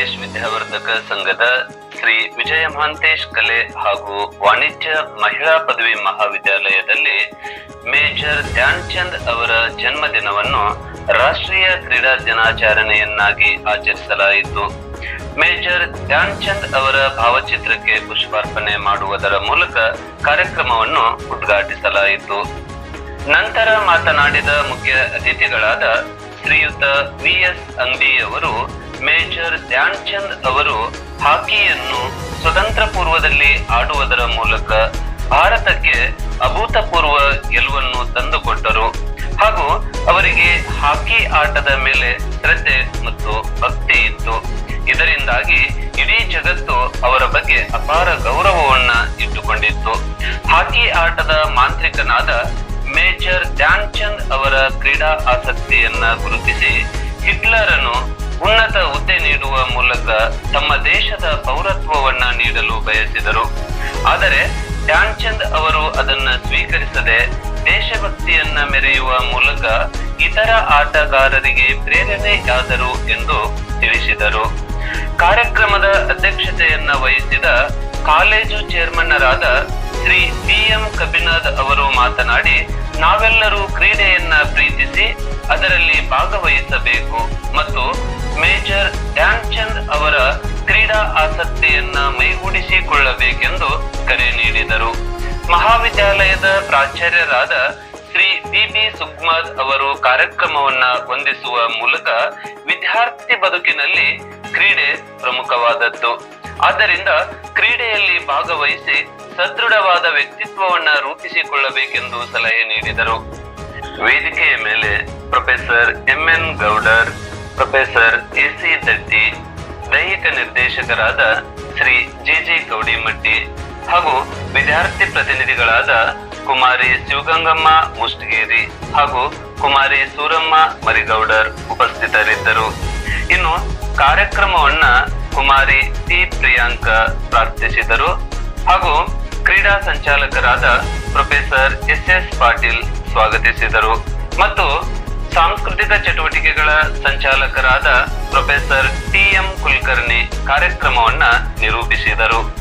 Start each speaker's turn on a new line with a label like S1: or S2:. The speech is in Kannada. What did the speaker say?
S1: ಮಹಾಂತೇಶ್ ವಿದ್ಯಾವರ್ಧಕ ಸಂಘದ ಶ್ರೀ ವಿಜಯ ಮಹಾಂತೇಶ್ ಕಲೆ ಹಾಗೂ ವಾಣಿಜ್ಯ ಮಹಿಳಾ ಪದವಿ ಮಹಾವಿದ್ಯಾಲಯದಲ್ಲಿ ಮೇಜರ್ ಧ್ಯಾನ್ ಚಂದ್ ಅವರ ಜನ್ಮದಿನವನ್ನು ರಾಷ್ಟ್ರೀಯ ಕ್ರೀಡಾ ದಿನಾಚರಣೆಯನ್ನಾಗಿ ಆಚರಿಸಲಾಯಿತು. ಮೇಜರ್ ಧ್ಯಾನ್ ಚಂದ್ ಅವರ ಭಾವಚಿತ್ರಕ್ಕೆ ಪುಷ್ಪಾರ್ಪಣೆ ಮಾಡುವುದರ ಮೂಲಕ ಕಾರ್ಯಕ್ರಮವನ್ನು ಉದ್ಘಾಟಿಸಲಾಯಿತು. ನಂತರ ಮಾತನಾಡಿದ ಮುಖ್ಯ ಅತಿಥಿಗಳಾದ ಶ್ರೀಯುತ ವಿ ಎಸ್ ಅಂಗಡಿಯವರು ಮೇಜರ್ ಧ್ಯಾನ್ ಚಂದ್ ಅವರು ಹಾಕಿಯನ್ನು ಸ್ವತಂತ್ರ ಪೂರ್ವದಲ್ಲಿ ಆಡುವುದರ ಮೂಲಕ ಭಾರತಕ್ಕೆ ಅಭೂತಪೂರ್ವ ಗೆಲುವನ್ನು ತಂದುಕೊಟ್ಟರು. ಹಾಗೂ ಅವರಿಗೆ ಹಾಕಿ ಆಟದ ಮೇಲೆ ಶ್ರದ್ಧೆ ಮತ್ತು ಭಕ್ತಿ ಇತ್ತು. ಇದರಿಂದಾಗಿ ಇಡೀ ಜಗತ್ತು ಅವರ ಬಗ್ಗೆ ಅಪಾರ ಗೌರವವನ್ನ ಇಟ್ಟುಕೊಂಡಿತ್ತು. ಹಾಕಿ ಆಟದ ಮಾಂತ್ರಿಕನಾದ ಮೇಜರ್ ಧ್ಯಾನ್ ಚಂದ್ ಅವರ ಕ್ರೀಡಾ ಆಸಕ್ತಿಯನ್ನ ಗುರುತಿಸಿ ಹಿಟ್ಲರನ್ನು ಉನ್ನತ ಹುದ್ದೆ ನೀಡುವ ಮೂಲಕ ತಮ್ಮ ದೇಶದ ಪೌರತ್ವವನ್ನ ನೀಡಲು ಬಯಸಿದರು. ಆದರೆ ಧ್ಯಾನ್ ಚಂದ್ ಅವರು ಅದನ್ನ ಸ್ವೀಕರಿಸದೆ ದೇಶಭಕ್ತಿಯನ್ನ ಮೆರೆಯುವ ಮೂಲಕ ಇತರ ಆಟಗಾರರಿಗೆ ಪ್ರೇರಣೆಯಾದರು ಎಂದು ತಿಳಿಸಿದರು. ಕಾರ್ಯಕ್ರಮದ ಅಧ್ಯಕ್ಷತೆಯನ್ನ ವಹಿಸಿದ ಕಾಲೇಜು ಚೇರ್ಮನ್ನರಾದ ಶ್ರೀ ಪಿ ಎಂ ಅವರು ಮಾತನಾಡಿ, ನಾವೆಲ್ಲರೂ ಕ್ರೀಡೆಯನ್ನ ಪ್ರೀತಿಸಿ ಅದರಲ್ಲಿ ಭಾಗವಹಿಸಬೇಕು ಮತ್ತು ಮೇಜರ್ ಧ್ಯಾನ್ ಚಂದ್ ಅವರ ಕ್ರೀಡಾ ಆಸಕ್ತಿಯನ್ನ ಮೈಗೂಡಿಸಿಕೊಳ್ಳಬೇಕೆಂದು ಕರೆ ನೀಡಿದರು. ಮಹಾವಿದ್ಯಾಲಯದ ಪ್ರಾಚಾರ್ಯರಾದ ಶ್ರೀ ಬಿ ಬಿ ಸುಗ್ಮದ್ ಅವರು ಕಾರ್ಯಕ್ರಮವನ್ನ ಹೊಂದಿಸುವ ಮೂಲಕ ವಿದ್ಯಾರ್ಥಿ ಬದುಕಿನಲ್ಲಿ ಕ್ರೀಡೆ ಪ್ರಮುಖವಾದದ್ದು. ಆದ್ದರಿಂದ ಕ್ರೀಡೆಯಲ್ಲಿ ಭಾಗವಹಿಸಿ ಸದೃಢವಾದ ವ್ಯಕ್ತಿತ್ವವನ್ನ ರೂಪಿಸಿಕೊಳ್ಳಬೇಕೆಂದು ಸಲಹೆ ನೀಡಿದರು. ವೇದಿಕೆಯ ಮೇಲೆ professor M N Gowdar professor A C Datti ನಿರ್ದೇಶಕರಾದ ಶ್ರೀ ಜಿ ಜಿ ಗೌಡಿಮಟ್ಟಿ ಹಾಗೂ ವಿದ್ಯಾರ್ಥಿ ಪ್ರತಿನಿಧಿಗಳಾದ ಕುಮಾರಿ ಶಿವಗಂಗಮ್ಮ ಮುಷ್ಟಗೇರಿ ಹಾಗೂ ಕುಮಾರಿ ಸೂರಮ್ಮ ಮರಿಗೌಡರ್ ಉಪಸ್ಥಿತರಿದ್ದರು. ಇನ್ನು ಕಾರ್ಯಕ್ರಮವನ್ನ ಕುಮಾರಿ ಟಿ ಪ್ರಿಯಾಂಕ ಪ್ರಾರ್ಥಿಸಿದರು ಹಾಗೂ ಕ್ರೀಡಾ ಸಂಚಾಲಕರಾದ ಪ್ರೊಫೆಸರ್ ಎಸ್ ಎಸ್ ಪಾಟೀಲ್ ಸ್ವಾಗತಿಸಿದರು. ಮತ್ತು ಸಾಂಸ್ಕೃತಿಕ ಚಟುವಟಿಕೆಗಳ ಸಂಚಾಲಕರಾದ ಪ್ರೊಫೆಸರ್ ಟಿ ಎಂ ಕುಲಕರ್ಣಿ ಕಾರ್ಯಕ್ರಮವನ್ನ ನಿರೂಪಿಸಿದರು.